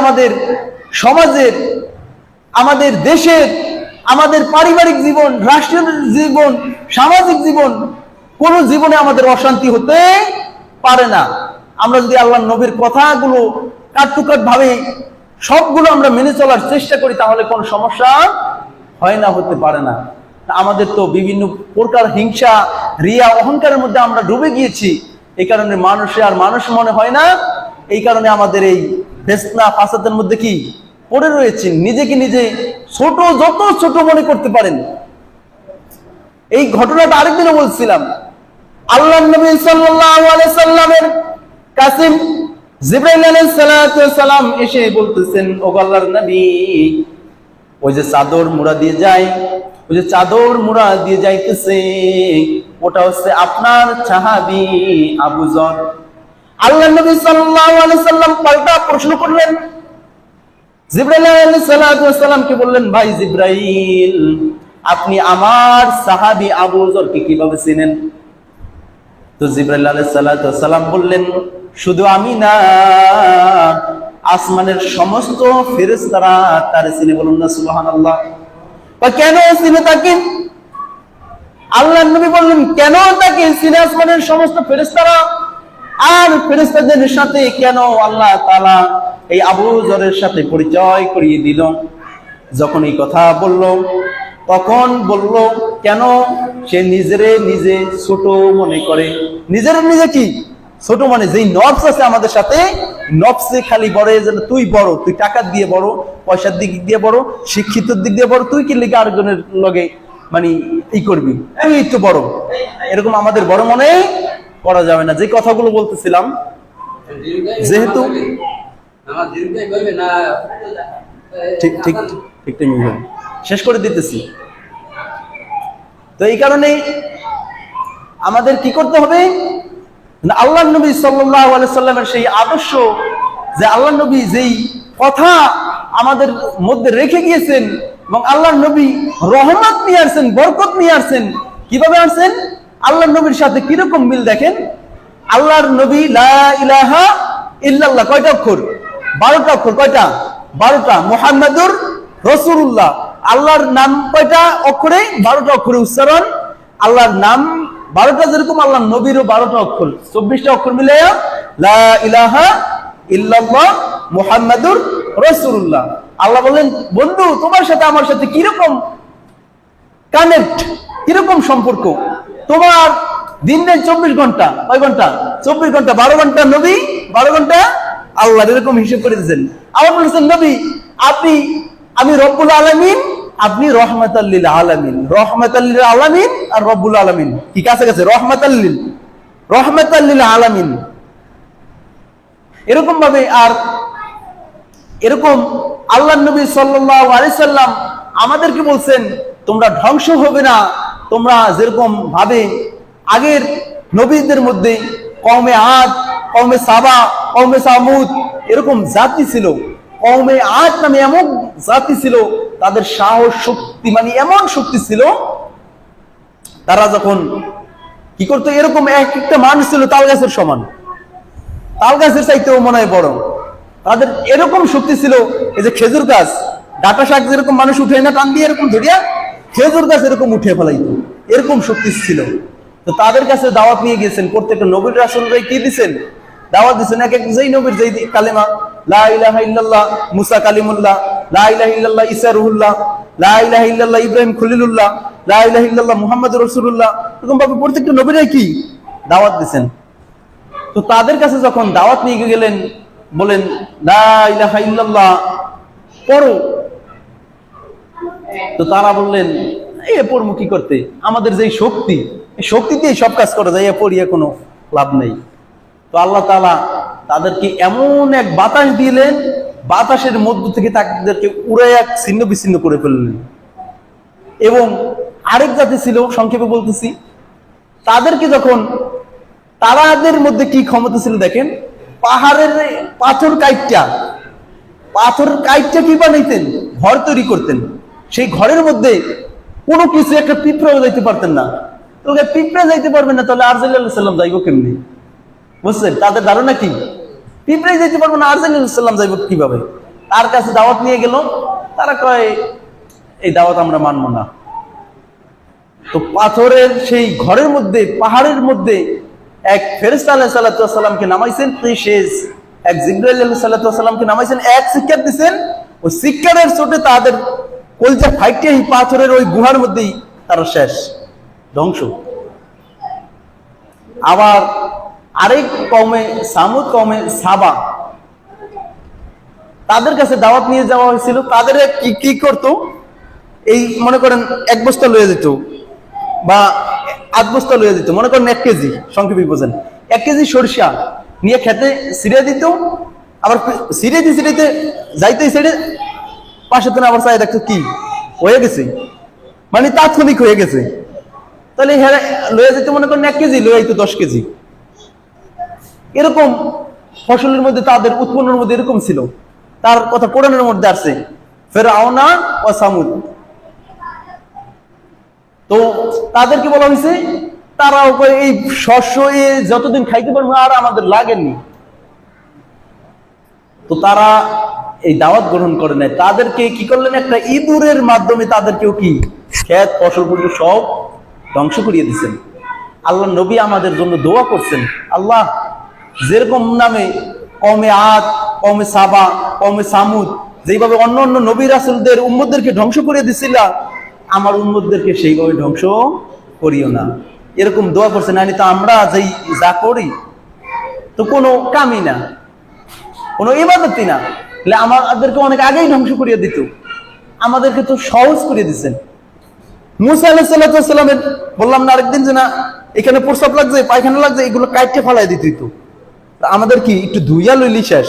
আমাদের সমাজের, আমাদের দেশের, আমাদের পারিবারিক জীবন, রাষ্ট্রীয় জীবন, সামাজিক জীবন, কোন জীবনে আমাদের অশান্তি হতে পারে না। আমরা যদি আল্লাহ নবীর কথাগুলো কাটটুকাট ভাবে সবগুলো আমরা মেনে চলার চেষ্টা করি, তাহলে কোনো সমস্যা হয় না, হতে পারে না। আমাদের তো বিভিন্ন প্রকার হিংসা, রিয়া, অহংকারের মধ্যে আমরা ডুবে গিয়েছি। এই কারণে মানুষে আর মানুষ মনে হয় না। এই কারণে আমাদের এই ফেসনা ফাসাদের মধ্যে কি পড়ে রয়েছে? নিজেকে নিজে ছোট, যত ছোট মনে করতে পারেন। এই ঘটনাটা আরেকদিনও বলছিলাম। আল্লাহ নবী সাল্লামের কাসিম জিব্রাইল সালাম এসে বলতেছেন ও আল্লাহর নবী, ওই যে চাদর মুড়া দিয়ে যায়, ওই যে চাদর মুড়া দিয়ে যাইতেছে, ওটা হচ্ছে আপনার সাহাবী আবু জর। আল্লাহ নবী সাল্লাম পাল্টা প্রশ্ন করলেন। জিব্রাইল আলাইহিস সালাতু সালামকে বললেন, ভাই জিব্রাইল, আপনি আমার সাহাবী আবু জরকে কীভাবে চিনেন? তো জিব্রাইল বললেন, শুধু আমি না, আসমানের সমস্ত ফেরেশতারা তার চিনে বলুন না, সুবহানাল্লাহ। বা কেন চিনে তাকে? আল্লাহ নবী বললেন, কেন তাকে চিনে আসমানের সমস্ত ফেরেশতারা? আর ফেরেশতাদের সাথে কেন আল্লাহ তাআলা এই আবু জরের সাথে পরিচয় করিয়ে দিল? যখন এই কথা বলল, তখন বলল, কেন সে নিজেরে নিজে ছোট মনে করে? নিজের নিজে কি? ছোট মানে যেই নবস আছে আমাদের সাথে নবসে খালি বড় যেন তুই বড়, তুই টাকার দিয়ে বড়, পয়সার দিক দিয়ে বড়, শিক্ষিত দিক দিয়ে বড়, তুই কি লিখে আরেকজনের লগে মানে ই করবি? আমি একটু বড়। এরকম আমাদের বড় মনে করা যাবে না। যে কথাগুলো বলতেছিলাম, যেহেতু। শেষ করে দিতেছি। তো এই কারণে আমাদের কি করতে হবে? আল্লাহ নবী সাল্লামের সেই আদর্শ, যে আল্লাহ নবী যেই কথা আমাদের মধ্যে রেখে গিয়েছেন এবং আল্লাহ নবী রহমত নিয়ে আসছেন, বরকত নিয়ে আসছেন, কীভাবে আসছেন? আল্লাহ নবীর সাথে কীরকম মিল দেখেন? আল্লাহর নবী ইলাহা ইল্লাল্লাহ, কয়টা অক্ষর? বারোটা অক্ষর, কয়টা? বারোটা। মোহাম্মদুর রসুল্লাহ আল্লাহর নাম কয়টা অক্ষরে? বারোটা অক্ষরে উচ্চারণ। আল্লাহর নাম বারোটা যেরকম আল্লাহ নবীরও বারোটা অক্ষর। চব্বিশটা অক্ষর মিলে ইলাহা ইল্লাল্লাহ মুহাম্মাদুর রসুল্লাহ আল্লাহ বললেন, বন্ধু, তোমার সাথে আমার সাথে কীরকম কানেক্ট কীরকম সম্পর্ক? তোমার দিনের চব্বিশ ঘণ্টা, কয় ঘণ্টা? চব্বিশ ঘণ্টা, বারো ঘণ্টা নবী, বারো ঘণ্টা আল্লাহ এরকম হিসেব করে দিয়েছেন। আবার বলেছেন, নবী, আপনি, আমি রব্বুল আলমিন, আপনি রহমত আল্লিল আলমিন। রহমত আল্লিল আলমিন আর রব্বুল আলমিন। কি কাছে গেছে রহমত আল্লিল রহমত আল্লিল আলমিন। এরকম ভাবে আর এরকম আল্লাহ নবী আলিসাল্লাম আমাদেরকে বলছেন, তোমরা ধ্বংস হবে না। তোমরা যেরকম ভাবে আগের নবীদের মধ্যে কমে আদ কমে সাবা কমে সামুদ এরকম জাতি ছিল। কমে আদ নামে এমন জাতি ছিল, তাদের সাহস, শক্তি মানে এমন শক্তি ছিল, তারা যখন কি করতো, এরকম এক একটা মানুষ ছিল তাল গাছের সমান। তাল গাছের চাইতেও মনে হয় বড়। তাদের এরকম শক্তি ছিল, এই যে খেজুর গাছ, ডাটা শাক যেরকম মানুষ উঠে না, টান দিয়ে এরকম ধরিয়া খেজুর গাছ এরকম উঠে ফেলাইতো, এরকম শক্তি ছিল। তো তাদের কাছে দাওয়াত নিয়ে গেছেন প্রত্যেকটা নবীর রাসূলরাই কি দিছেন? দাওয়াত দিছেন এক এক যেই নবীর, যেই কালেমা, লা ইলাহা ইল্লাল্লাহ, মুসা কালিমুল্লাহ, লা ইলাহা ইল্লাল্লাহ ঈসা রুহুল্লাহ লা ইলাহা ইল্লাল্লাহ, ইব্রাহিম খলিলুল্লাহ, লা ইলাহা ইল্লাল্লাহ, মুহাম্মদ রাসূলুল্লাহ এরকম ভাবে প্রত্যেকটা নবীরাই কি? দাওয়াত দিছেন। তো তাদের কাছে যখন দাওয়াত নিয়ে গেলেন, বলেন, লা ইলাহা ইল্লাল্লাহ, পড়ো। তো তারা বললেন, এ পড়ব কি করতে? আমাদের যেই শক্তি শক্তি দিয়ে সব কাজ করা যায়, এ পড়িয়ে কোনো লাভ নেই। তো আল্লাহ তাআলা তাদেরকে এমন এক বাতাস দিলেন, বাতাসের মধ্য থেকে তাদেরকে উড়ে এক ছিন্ন বিচ্ছিন্ন করে ফেললেন। এবং আরেক জাতি ছিল, সংক্ষেপে বলতেছি, তাদেরকে যখন, তারাদের মধ্যে কি ক্ষমতা ছিল দেখেন? পাহাড়ের পাথর কাইটটা পাথর কাইটটা কি বানাইতেন? ঘর তৈরি করতেন। সেই ঘরের মধ্যে কোনো কিছু একটা পিঁপড়াও যাইতে পারতেন না। তোকে পিঁপড়া যাইতে পারবেন না, তাহলে আরজাল্লাহ সাল্লাম যাইব কেমনি? বুঝছেন? তাদের ধারণা কি? পিঁপড়াই যাইতে পারবে না আরজাল্লাহ সাল্লাম যাইব কীভাবে? তার কাছে দাওয়াত নিয়ে গেল, তারা কয়, এই দাওয়াত আমরা মানব না। তো পাথরের সেই ঘরের মধ্যে, পাহাড়ের মধ্যে এক ফেরেস্তা আলাহ সাল্লাতামকে নামাইছেন শেষ। এক জিব্রাইল আলাহ সাল্লাতামকে নামাইছেন, এক শিক্ষার দিচ্ছেন ওই শিক্ষারের চোটে তাদের কলজা ফাইটে এই পাথরের ওই গুহার মধ্যেই তারা শেষ, ধ্বংস। আবার আরেক কমে সামুদ কমে সাবা, তাদের কাছে দাওয়াত নিয়ে যাওয়া হয়েছিল। তাদের কি কি করতো? এই মনে করেন এক বস্তা লয়ে যেত বা আধ বস্তা লয়ে যেত, মনে করেন এক কেজি, সংক্ষেপে বোঝেন। এক কেজি সরিষা নিয়ে খেতে ছিঁড়ে দিত, আবার ছিঁড়ে দিয়ে ছিঁড়েতে, যাইতে ছিঁড়ে পাশে তো আবার চাই দেখতো কি? হয়ে গেছে। মানে তাৎক্ষণিক হয়ে গেছে। তাহলে হ্যাঁ লয়ে যেতে মনে করেন এক কেজি, লয়ে যেত দশ কেজি। এরকম ফসলের মধ্যে, তাদের উৎপন্নের মধ্যে এরকম ছিল। তার কথা কোরআনের মধ্যে আসছে ফের আওনা ও সামুদ। তো তাদেরকে বলা হয়েছে তারা এই শস্য এ যতদিন খাইতে পারবে, আর আমাদের লাগেনি। তো তারা এই দাওয়াত গ্রহণ করে নেয় তাদেরকে কি করলেন? একটা ইঁদুরের মাধ্যমে তাদেরকেও কি? ক্ষেত, ফসল ফসল সব ধ্বংস করিয়ে দিচ্ছেন আল্লাহ নবী আমাদের জন্য দোয়া করছেন। আল্লাহ, যেরকম নামে কমে আত কমে সাবা কমে সামুদ যেভাবে অন্য অন্য নবী রাসুলদের উম্মদদেরকে ধ্বংস করে দিছিল, আমার উম্মদদেরকে সেইভাবে ধ্বংস করিও না। এরকম দোয়া করছে না তো আমরা যেই যা করি, তো কোনো কামই না, কোনো ইবাদতই না। আমাদেরকে অনেক আগেই ধ্বংস করিয়ে দিত। আমাদেরকে তো সহজ করে দিচ্ছেন। মুসা আলাহিসাল্লামের বললাম না আরেকদিন যে না, এখানে প্রস্তাব লাগছে, পায়খানা লাগছে, এগুলো কাইটে ফেলাই দিত। তো আমাদের কি, একটু ধুইয়া লইলি শেষ?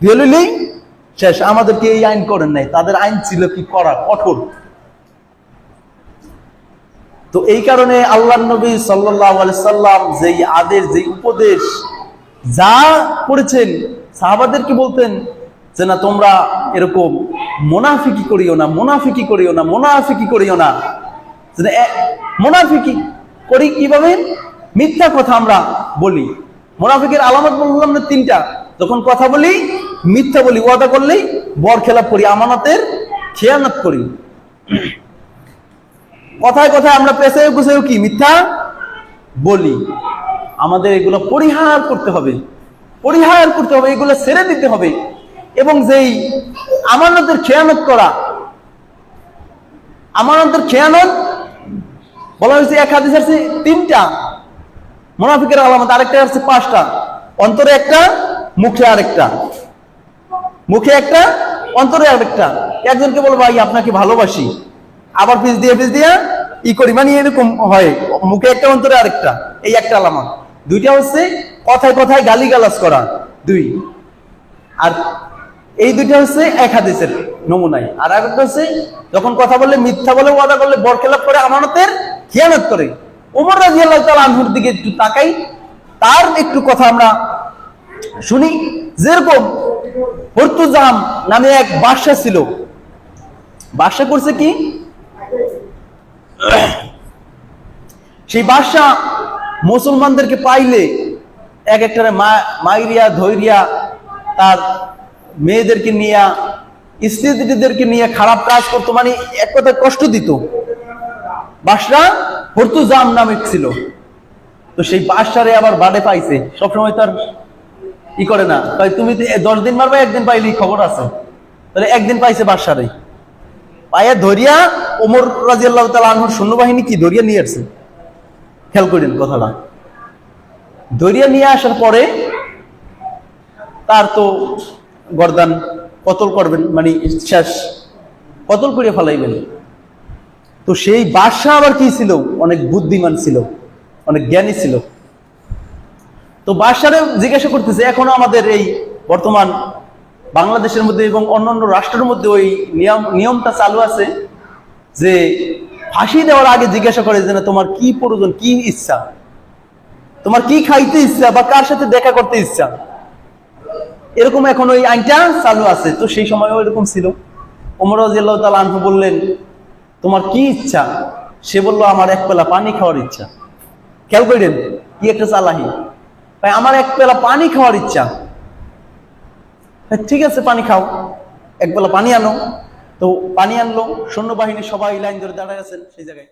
ধুইয়া লইলি শেষ। আমাদেরকে এই আইন করেন নাই। তাদের আইন ছিল কি করা, কঠোর। তো এই কারণে আল্লাহ নবী সাল্লাহ সাল্লাম যেই আদেশ, যেই উপদেশ যা করেছেন, সাহাবাদেরকে বলতেন যে না, তোমরা এরকম মোনাফিকি করিও না, মোনাফিকি করিও না, মোনাফিকি করিও না। মোনাফিকি করি কীভাবে? মিথ্যা কথা আমরা বলি। মোনাফিকের আলামত বললাম না তিনটা। যখন কথা বলি, মিথ্যা বলি, ওয়াদা করলেই বর খেলাপ করি, আমানতের খেয়ানত করি। কথায় কথায় আমরা পেছায় গুছাইও কি মিথ্যা বলি? আমাদের এগুলো পরিহার করতে হবে। পরিহার করতে হবে, এগুলো ছেড়ে দিতে হবে। এবং যেই আমানতের খেয়ানত করা, আমানতের খেয়ানত বলা হয়েছে, এক হাদিস আছে তিনটা। মোনাফিকের আলামত আরেকটা আছে পাঁচটা। অন্তরে একটা, মুখে আরেকটা। মুখে একটা, অন্তরে আরেকটা। একজনকে বলব ভাই, আপনাকে ভালোবাসি। আবার পিস দিয়ে পিস দিয়ে ই করি। মানে এরকম হয়, মুখে একটা, অন্তরে আরেকটা। এই একটা আলামত। দুইটা হচ্ছে কথায় কথায় গালি গালাজ করা। দুই। আর এই দুইটা হচ্ছে এক হাদিসের নমুনায় আর একটা হচ্ছে, যখন কথা বললে মিথ্যা বলে, ওয়াদা করলে, বরখেলাপ করে, আমানতের খেয়ানত করে। ওমর রাজি আল্লাহ আনহুর দিকে একটু তাকাই, তার একটু কথা আমরা শুনি। যেরকম হর্তুজাম নামে এক বাদশা ছিল। বাদশা করছে কি? সেই বাদশা মুসলমানদেরকে পাইলে এক একটা মাইরিয়া, ধৈরিয়া তার মেয়েদেরকে নিয়ে, স্ত্রীদেরকে নিয়ে খারাপ কাজ করতো মানে এক কথায় কষ্ট দিত। বাসরা হর্তুজাম নামে ছিল। তো সেই বাদশারে আবার বাড়ে পাইছে। সবসময় তার ই করে না। তাই তুমি দশ দিন মারবে, একদিন পাইলে খবর আছে। তাহলে একদিন পাইছে বাদশারে পাইয়া ধরিয়া ওমর রাজি আল্লাহ তালা আনহুর সৈন্যবাহিনী কি ধরিয়া নিয়ে আসছে? খেয়াল করেন কথাটা। ধরিয়া নিয়ে আসার পরে তার তো গরদান, কতল করবেন মানে শেষ, কতল করে ফেলাইবেন? তো সেই বাদশাহ আবার কি ছিল? অনেক বুদ্ধিমান ছিল, অনেক জ্ঞানী ছিল। তো বাদশারে জিজ্ঞাসা করতেছে, এখনও আমাদের এই বর্তমান বাংলাদেশের মধ্যে এবং অন্যান্য রাষ্ট্রের মধ্যে ওই নিয়ম, নিয়মটা চালু আছে যে ফাঁসি দেওয়ার আগে জিজ্ঞাসা করে যে না, তোমার কি প্রয়োজন, কি ইচ্ছা? তোমার কি খাইতে ইচ্ছা বা কার সাথে দেখা করতে ইচ্ছা? এরকম এখন ওই আইনটা চালু আছে। তো সেই সময়ও এরকম ছিল। ওমর রাজিয়াল্লাহ আনহু বললেন, তোমার কি ইচ্ছা? সে বলল, আমার এক পেলা পানি খাওয়ার ইচ্ছা। খেয়াল করেন কি একটা চালাহি ভাই, আমার এক পেলা পানি খাওয়ার ইচ্ছা। ঠিক আছে, পানি খাও। এক একবেলা পানি আনো। তো পানি আনলো, সৈন্যবাহিনী সবাই লাইন ধরে দাঁড়ায় আছেন সেই জায়গায়।